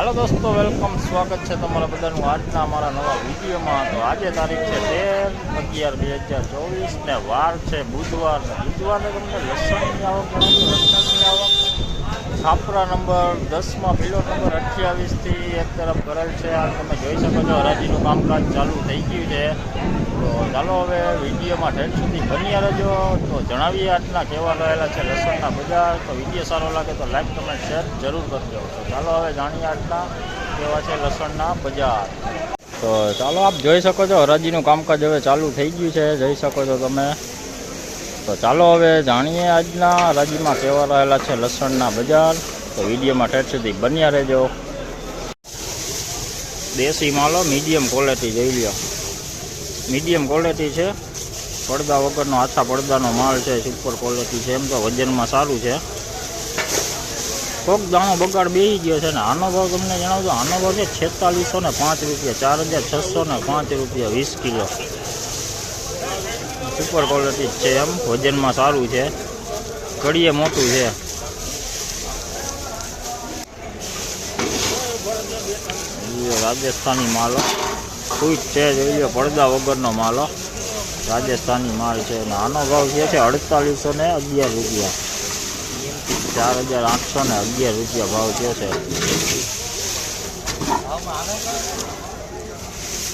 હાલો દોસ્તો, વેલકમ, સ્વાગત છે તમારા બધાનું આજના અમારા નવા વિડીયોમાં. તો આજે તારીખ છે તેર અગિયાર બે હજાર ચોવીસ ને વાર છે બુધવાર. બુધવારે તમને લસણની આવક લસણની આવક છાપરા નંબર દસમાં પીલો નંબર અઠ્યાવીસથી એક તરફ કરેલ છે. આ તમે જોઈ શકો છો, હરાજીનું કામકાજ ચાલુ થઈ ગયું છે. તો ચાલો હવે વિડીયોમાં ઠેઠ સુધી બન્યા રહેજો. તો જણાવીએ આજના કેવા રહેલા છે લસણના બજાર. તો વીડિયો સારો લાગે તો લાઈક, કમેન્ટ, શેર જરૂર કરજો. તો ચાલો હવે જાણીએ આજના કેવા છે લસણના બજાર. તો ચાલો આપ જોઈ શકો છો, હરાજીનું કામકાજ હવે ચાલુ થઈ ગયું છે. જોઈ શકો છો તમે. તો ચાલો હવે જાણીએ આજના રાજ્યમાં કેવા રહેલા છે લસણના બજાર. તો વિડીયોમાં ઠેર સુધી બન્યા રહેજો. દેશી માલો મીડિયમ ક્વોલિટી જોઈ લ્યો. મીડિયમ ક્વોલિટી છે. પડદા વગરનો આછા પડદાનો માલ છે સુપર ક્વોલિટી છે. એમ તો વજનમાં સારું છે. કોક દાણો બગાડ બેસી ગયો છે ને આનો ભાવ તમને જણાવજો. આનો ભાવ છે છેતાલીસો ને પાંચ રૂપિયા, ચાર હજાર છસો ને પાંચ રૂપિયા વીસ કિલો. સુપર ક્વોલિટી જ છે એમ વજનમાં સારું છે કડીએ મોટું છે લ્યો રાજસ્થાની માલો સ્વીટ છે જોઈ લો પડદા વગરનો માલો રાજસ્થાની માલ છે અને આનો ભાવ જે છે અડતાલીસો ને અગિયાર રૂપિયા ચાર હજાર આઠસો ને અગિયાર રૂપિયા ભાવ જે છે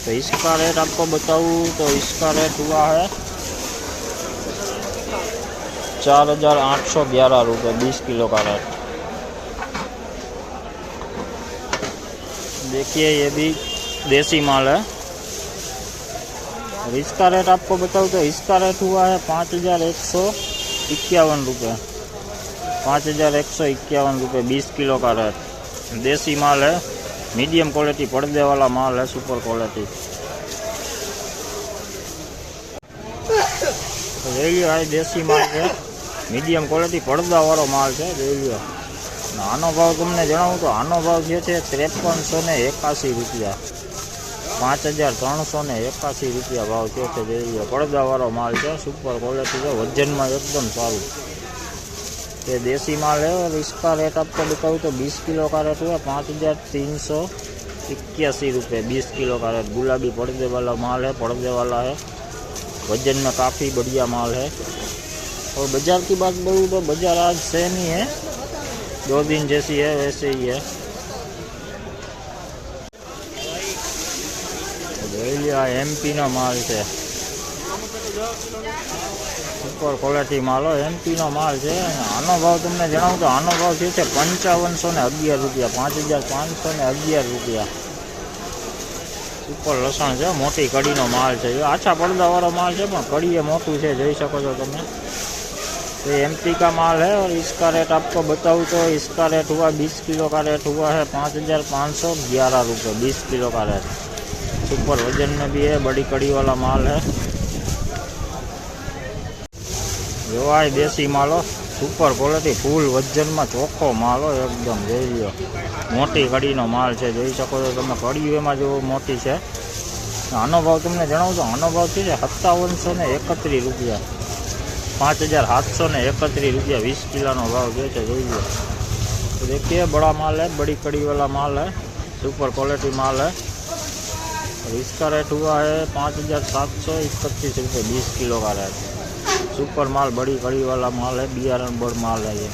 तो इसका रेट आपको बताऊँ तो इसका रेट हुआ है चार हजार आठ सौ ग्यारह रुपये बीस किलो का रेट देखिए ये भी देसी माल है और इसका रेट आपको बताऊँ तो इसका रेट हुआ है पाँच हजार एक सौ इक्यावन रुपये पाँच हजार एक सौ इक्यावन रुपये बीस किलो का रेट देसी माल है मीडियम क्वालिटी पर्दे वाला माल है सुपर क्वालिटी તો જોઈ લ્યો આ દેશી માલ છે મીડિયમ ક્વોલિટી પડદાવાળો માલ છે જોઈ લ્યો અને આનો ભાવ તમને જણાવું તો આનો ભાવ જે છે ત્રેપનસો ને એકાસી રૂપિયા પાંચ હજાર ત્રણસો ને એકાસી રૂપિયા ભાવ છે તે જોઈ લ્યો પડદાવાળો માલ છે સુપર ક્વોલિટી છે વજનમાં एकदम સારું ये देसी माल है और इसका रेट आपको बताऊँ तो 20 किलो का रेट हुआ पाँच हजार तीन सौ इक्यासी रुपये बीस किलो का रेट गुलाबी पर्दे वाला माल है पर्दे वाला है वजन में काफ़ी बढ़िया माल है और बाज़ार की बात बोलूँ तो बाज़ार आज सेम ही है दो दिन जैसी है वैसे ही है જોઈ લ્યો આ એમપીનો માલ છે સુપર ક્વોલિટી માલો એમપીનો માલ છે અને આનો ભાવ તમને જણાવું તો આનો ભાવ જે છે પંચાવનસો ને અગિયાર રૂપિયા પાંચ હજાર પાંચસો ને અગિયાર રૂપિયા સુપર લસણ છે મોટી કડીનો માલ છે એ આછા પડદાવાળો માલ છે પણ કડીએ મોટું છે જોઈ શકો છો તમે तो एम पी का माल है और इसका रेट आपको बताऊँ तो इसका रेट हुआ बीस किलो का रेट हुआ है पाँच हज़ार पाँच सौ ग्यारह रुपये बीस किलो का रेट सुपर वजन में भी है बड़ी कड़ी वाला माल है જો આ દેશી માલો સુપર ક્વોલિટી ફૂલ વજનમાં ચોખ્ખો માલો એકદમ જોઈ લ્યો મોટી કડીનો માલ છે જોઈ શકો છો તમે કડી એમાં જો મોટી છે આનો ભાવ તમને જણાવું તો આનો ભાવ છે સત્તાવનસો ને એકત્રીસ રૂપિયા पाँच हज़ार सात सौ ने इकतीस रुपया बीस किलो नो भाव जो है जोई लो तो देखिए बड़ा माल है बड़ी कड़ी वाला माल है सुपर क्वालिटी माल है और इसका रेट हुआ है पाँच हज़ार सात सौ इकतीस रुपये बीस किलो का रेट सुपर સુપર માલ બડી કડીવાળા માલ હે બિયારણ બળ માલ હે